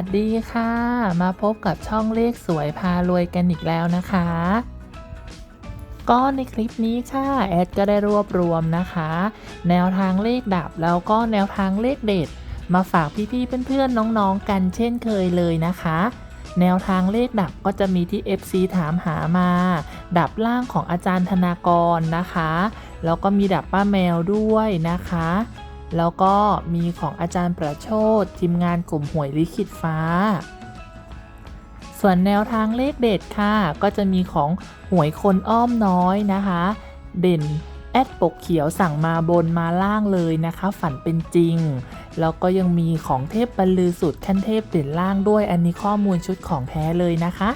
วัสดีค่ะ มาพบกับช่องเลขสวยพารวยกันอีกแล้วนะคะ ก็ในคลิปนี้ค่ะแอดก็ได้รวบรวมนะคะ แนวทางเลขดับแล้วก็แนวทางเลขเด็ด มาฝากพี่ๆเพื่อนๆน้องๆกันเช่นเคยเลยนะคะ แนวทางเลขดับก็จะมีที่ FC ถามหามา ดับล่างของอาจารย์ธนากรนะคะ แล้วก็มีดับป้าแมวด้วยนะคะ แล้วก็มีของอาจารย์ประโชดทีมงานกลุ่มหวยลิขิตฟ้า ส่วนแนวทางเลขเด็ดค่ะ ก็จะมีของหวยคนอ้อมน้อยนะคะ เด่นแอดปกเขียวสั่งมาบนมาล่างเลยนะคะ ฝันเป็นจริง แล้วก็ยังมีของเทพบรรลือสุดขั้นเทพเด่นล่างด้วยอันนี้ข้อมูลชุดของแท้เลยนะคะ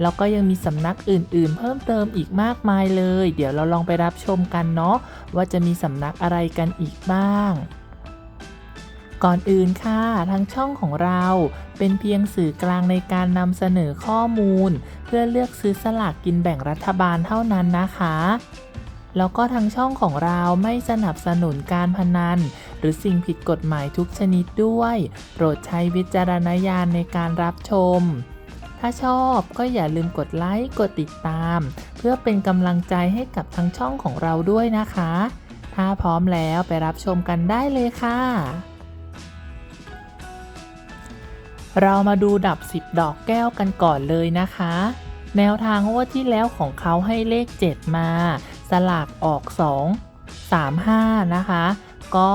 แล้วก็ยังมีสำนักอื่นๆ เพิ่มเติมอีกมากมายเลย เดี๋ยวเราลองไปรับชมกันเนาะว่าจะมีสำนักอะไรกันอีกบ้างก่อนอื่นค่ะ ทางช่องของเราเป็นเพียงสื่อกลางในการนำเสนอข้อมูล เพื่อเลือกซื้อสลากกินแบ่งรัฐบาลเท่านั้นนะคะ แล้วก็ทางช่องของเราไม่สนับสนุนการพนัน หรือสิ่งผิดกฎหมายทุกชนิดด้วย โปรดใช้วิจารณญาณในการรับชม ถ้าชอบก็อย่าลืมกดไลค์กดติดตาม เพื่อเป็นกำลังใจให้กับทางช่องของเราด้วยนะคะ ถ้าพร้อมแล้วไปรับชมกันได้เลยค่ะ เรามาดูดับ 10 ดอกแก้วกันก่อนเลยนะคะ แนวทางงวดที่แล้วของเขาให้เลข 7 มา สลากออก 2 3 5 นะคะ ก็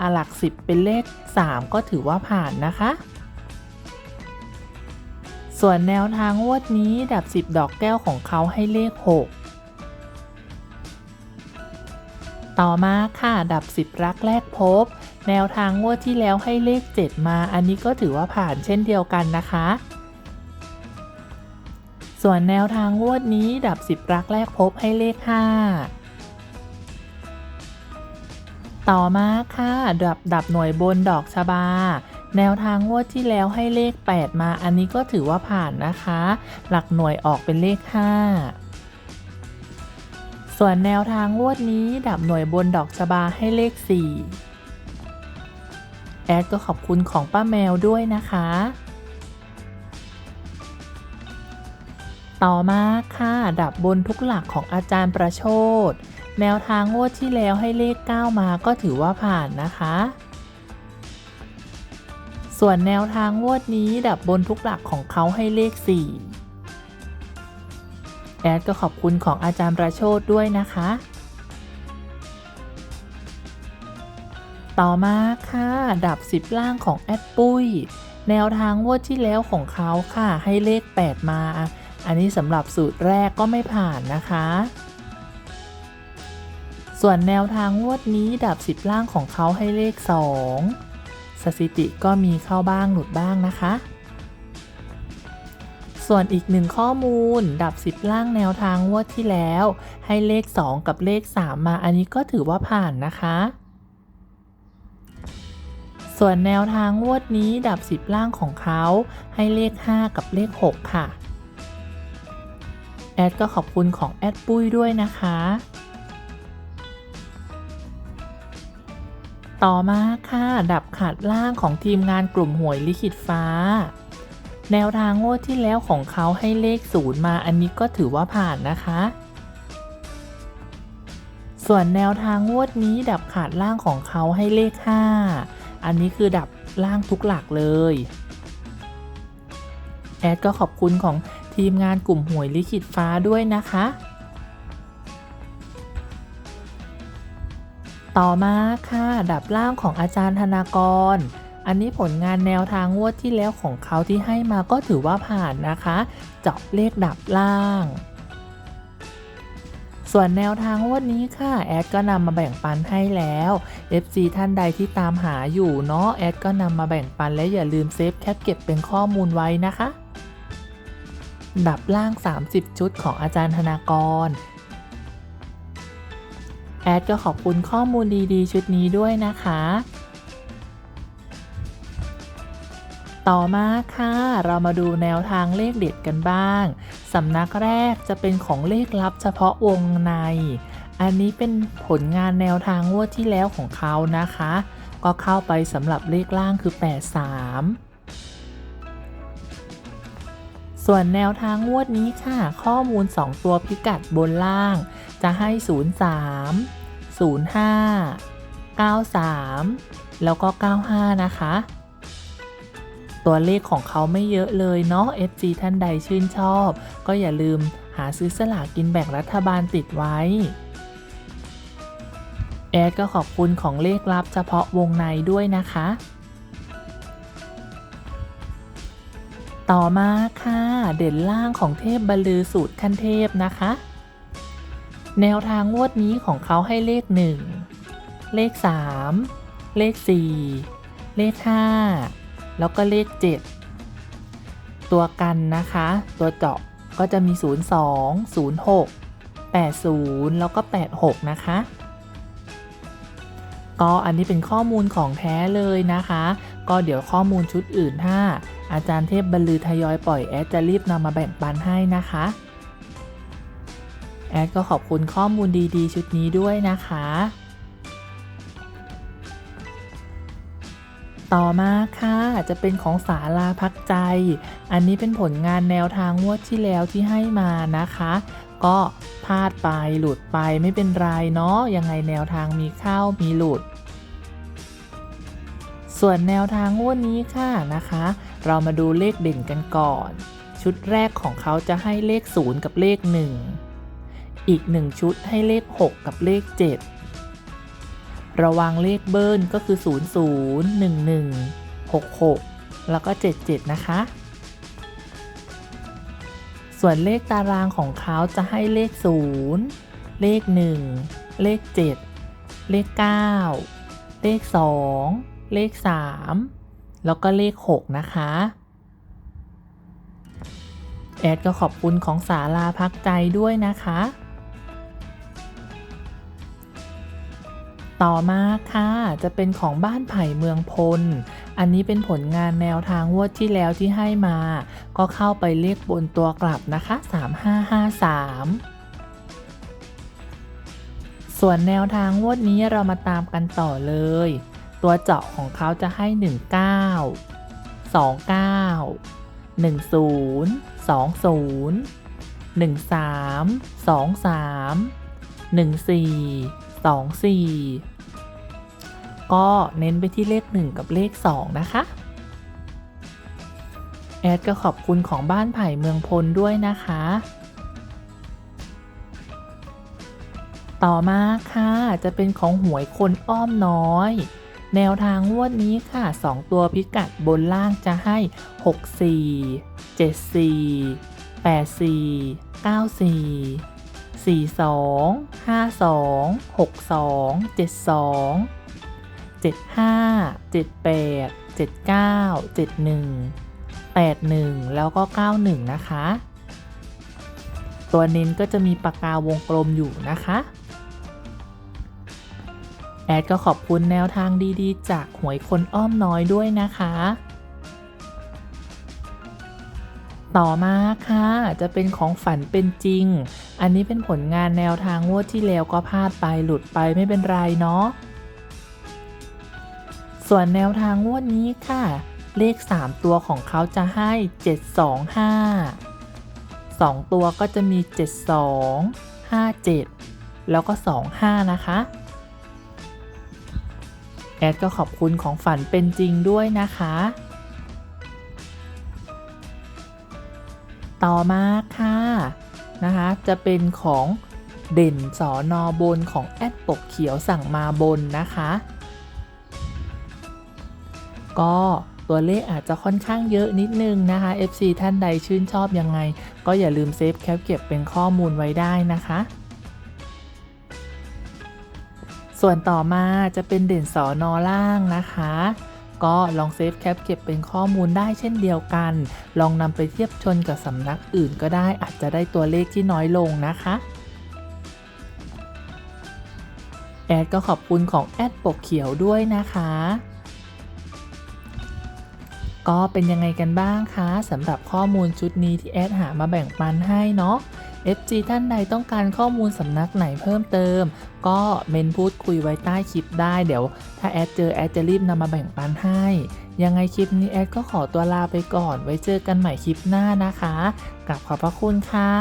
อะหลัก 10 เป็นเลข 3 ก็ถือว่าผ่านนะคะ ส่วนแนวทางงวดนี้ดับ 10 ดอกแก้วของเขาให้เลข 6 ต่อมาค่ะ ดับ 10 รักแรกพบ แนวทางงวดที่แล้วให้เลข 7 มา อันนี้ก็ถือว่าผ่านเช่นเดียวกันนะคะ ส่วนแนวทางงวดนี้ดับ 10 รักแรกพบให้เลข 5ต่อมาค่ะดับดับหน่วยบนดอกชบา แนวทางงวดที่แล้วให้เลข 8 มา อันนี้ก็ถือว่าผ่านนะคะ หลักหน่วยออกเป็นเลข 5ส่วนแนวทางงวดนี้ดับหน่วยบนดอกชบาให้เลข 4 แอดก็ขอบคุณของป้าแมวด้วยนะคะ ต่อมาค่ะ ดับบนทุกหลักของอาจารย์ประโชดแนวทางงวดที่แล้วให้เลข 9 มาก็ถือว่าผ่านนะคะ ส่วนแนวทางงวดนี้ดับบนทุกหลักของเขาให้เลข 4 แอดก็ขอบคุณของอาจารย์ประโชดด้วยนะคะ ต่อมาค่ะ ดับ 10 ล่างของแอดปุ้ย แนวทางงวดที่แล้วของเขาค่ะให้เลข 8 มา อันนี้สำหรับสูตรแรกก็ไม่ผ่านนะคะ ส่วนแนวทางงวดนี้ดับ 10 ล่างของเขาให้เลข 2 สถิติก็มีเข้าบ้างหลุดบ้างนะคะ ส่วนอีกหนึ่งข้อมูล ดับ 10 ล่างแนวทางวดที่แล้ว ให้เลข 2 กับเลข 3 มาอันนี้ก็ถือว่าผ่านนะคะ ส่วนแนวทางงวดนี้ดับ 10 ล่างของเขา ให้เลข 5 กับเลข 6 ค่ะ แอดก็ขอบคุณของแอดปุ้ยด้วยนะคะ ต่อมาค่ะ ดับขาดล่างของทีมงานกลุ่มหวยลิขิตฟ้า แนวทางงวดที่แล้วของเขาให้เลขศูนย์มาอันนี้ก็ถือว่าผ่านนะคะ ส่วนแนวทางงวดนี้ดับขาดล่างของเขาให้เลข 5 อันนี้คือดับล่างทุกหลักเลย แอดก็ขอบคุณของทีมงานกลุ่มหวยลิขิตฟ้าด้วยนะคะ ต่อมาค่ะดับล่างของอาจารย์ธนากร อันนี้ผลงานแนวทางงวดที่แล้วของเขาที่ให้มาก็ถือว่าผ่านนะคะ เจาะเลขดับล่าง ส่วนแนวทางงวดนี้ค่ะ แอดก็นำมาแบ่งปันให้แล้ว FC ท่านใดที่ตามหาอยู่เนาะแอดก็นำมาแบ่งปันและอย่าลืมเซฟแคปเก็บเป็นข้อมูลไว้นะคะ ดับล่าง 30 ชุดของอาจารย์ธนากร แอดก็ขอบคุณข้อมูลดีๆ ชุดนี้ด้วยนะคะ ต่อมาค่ะ เรามาดูแนวทางเลขเด็ดกันบ้าง สำนักแรกจะเป็นของเลขลับเฉพาะวงใน อันนี้เป็นผลงานแนวทางงวดที่แล้วของเขานะคะ ก็เข้าไปสำหรับเลขล่างคือ 83ส่วนแนวทางงวดนี้ค่ะ ข้อมูล 2 ตัวพิกัดบนล่าง จะให้ 03 05 93 แล้วก็ 95 นะคะ ตัวเลขของเขาไม่เยอะเลยเนาะ FG ท่านใดชื่นชอบ ก็อย่าลืมหาซื้อสลากกินแบ่งรัฐบาลติดไว้ แอดก็ขอบคุณของเลขลับเฉพาะวงในด้วยนะคะ ต่อมาค่ะ เด่นล่างของเทพบรรลือสูตรขั้นเทพนะคะ แนวทางงวดนี้ของเขาให้เลข 1 เลข 3 เลข 4 เลข 5 แล้วก็เลข 7 ตัวกันนะคะ ตัวเจาะก็จะมี 02 06 80 แล้วก็ 86 นะคะ ก็อันนี้เป็นข้อมูลของแท้เลยนะคะ ก็เดี๋ยวข้อมูลชุดอื่นถ้าอาจารย์เทพบรรลือทยอยปล่อยแอดจะรีบนำมาแบ่งปันให้นะคะ แอดก็ขอบคุณข้อมูลดีๆ ชุดนี้ด้วยนะคะ ต่อมาค่ะจะเป็นของสาลาพักใจ อันนี้เป็นผลงานแนวทางงวดที่แล้วที่ให้มานะคะ ก็พลาดไปหลุดไปไม่เป็นไรเนาะยังไงแนวทางมีเข้ามีหลุด ส่วนแนวทางงวดนี้ค่ะนะคะ เรามาดูเลขเด่นกันก่อน ชุดแรกของเขาจะให้เลข 0 กับเลข 1 อีก 1 ชุดให้เลข 6 กับเลข 7 ระวังเลขเบิ้ลก็คือ 0 0 1 1 6 6 แล้วก็ 77 นะคะ ส่วนเลขตารางของเขาจะให้เลข 0 เลข 1 เลข 7 เลข 9 เลข 2 เลข 3 แล้วก็เลข 6 นะคะ แอดก็ขอบคุณของสาลาพักใจด้วยนะคะ ต่อมาค่ะ จะเป็นของบ้านไผ่เมืองพล อันนี้เป็นผลงานแนวทางวดที่แล้วที่ให้มา ก็เข้าไปเลขบนตัวกลับนะคะ 3553ส่วนแนวทางงวดนี้เรามาตามกันต่อเลย ตัวเจาะของเขาจะให้ 19 29 10 20 13 23 14 24 ก็เน้นไปที่เลข 1 กับเลข 2 นะคะ แอดก็ขอบคุณของบ้านไผ่เมืองพลด้วยนะคะ ต่อมาค่ะจะเป็นของหวยคนอ้อมน้อยแนวทางงวดนี้ค่ะ 2 ตัวพิกัดบนล่างจะให้ 64 74 84 94 42 52 62 72 75 78 79 71 81 แล้วก็ 91 นะคะ ตัวเน้นก็จะมีปากกาวงกลมอยู่นะคะ แอดก็ขอบคุณแนวทางดีๆ จากหวยคนอ้อมน้อยด้วยนะคะต่อมาค่ะ จะเป็นของฝันเป็นจริง อันนี้เป็นผลงานแนวทางงวดที่แล้วก็พลาดไปหลุดไปไม่เป็นไรเนาะ ส่วนแนวทางงวดนี้ค่ะ เลข 3 ตัวของเขาจะให้ 725 2 ตัวก็จะมี 72 57 แล้วก็ 25 นะคะ แอดก็ขอบคุณของฝันเป็นจริงด้วยนะคะ ต่อมาค่ะ นะคะจะเป็นของเด่นสอนอบนของแอดปกเขียวสั่งมาบนนะคะ ก็ตัวเลขอาจจะค่อนข้างเยอะนิดนึงนะคะ FC ท่านใดชื่นชอบยังไง ก็อย่าลืมเซฟแคปเก็บเป็นข้อมูลไว้ได้นะคะ ส่วนต่อมาจะเป็นเด่นสอนอล่างนะคะ ก็ลองเซฟแคปเก็บเป็นข้อมูลได้เช่นเดียวกัน ลองนำไปเทียบชนกับสำนักอื่นก็ได้อาจจะได้ตัวเลขที่น้อยลงนะคะแอดก็ขอบคุณของแอดปกเขียวด้วยนะคะก็เป็นยังไงกันบ้างคะสำหรับข้อมูลชุดนี้ที่แอดหามาแบ่งปันให้เนาะ FG ท่านใดต้องการข้อมูลสำนักไหนเพิ่มเติม ก็เมนพูดคุยไว้ใต้คลิปได้เดี๋ยว ถ้าแอดเจอแอดจะรีบนำมาแบ่งปันให้ ยังไงคลิปนี้แอดก็ขอตัวลาไปก่อน ไว้เจอกันใหม่คลิปหน้านะคะกลับขอบพระคุณค่ะ